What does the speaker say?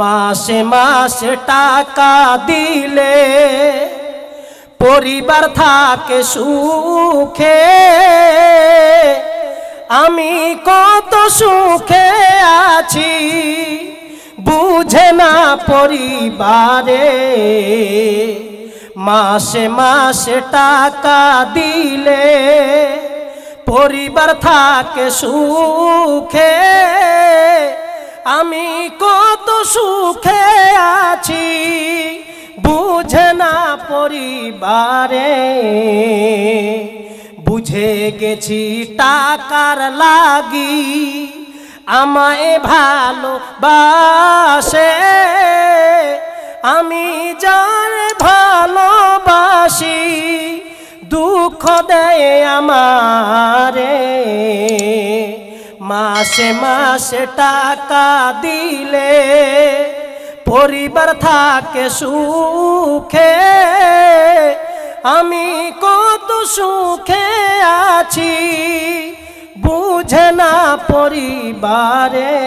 মাসে মাসে টাকা দিলে পরিবার থাকে সুখে। আমি কত সুখে আছি, বুঝে না পরিবারে। মাসে মাসে টাকা দিলে পরিবার থাকে সুখে। আমি সুখে আছি, বুঝে না পরিবারে। বুঝে গেছি টাকার লাগি, আমায় ভালোবাসে। আমি যার ভালোবাসি, দুঃখ দেয় আমারে মাসে মাসে টাকা দিলে পরিবার থাকে সুখে। আমি কত সুখে আছি বুঝে না পরিবারে।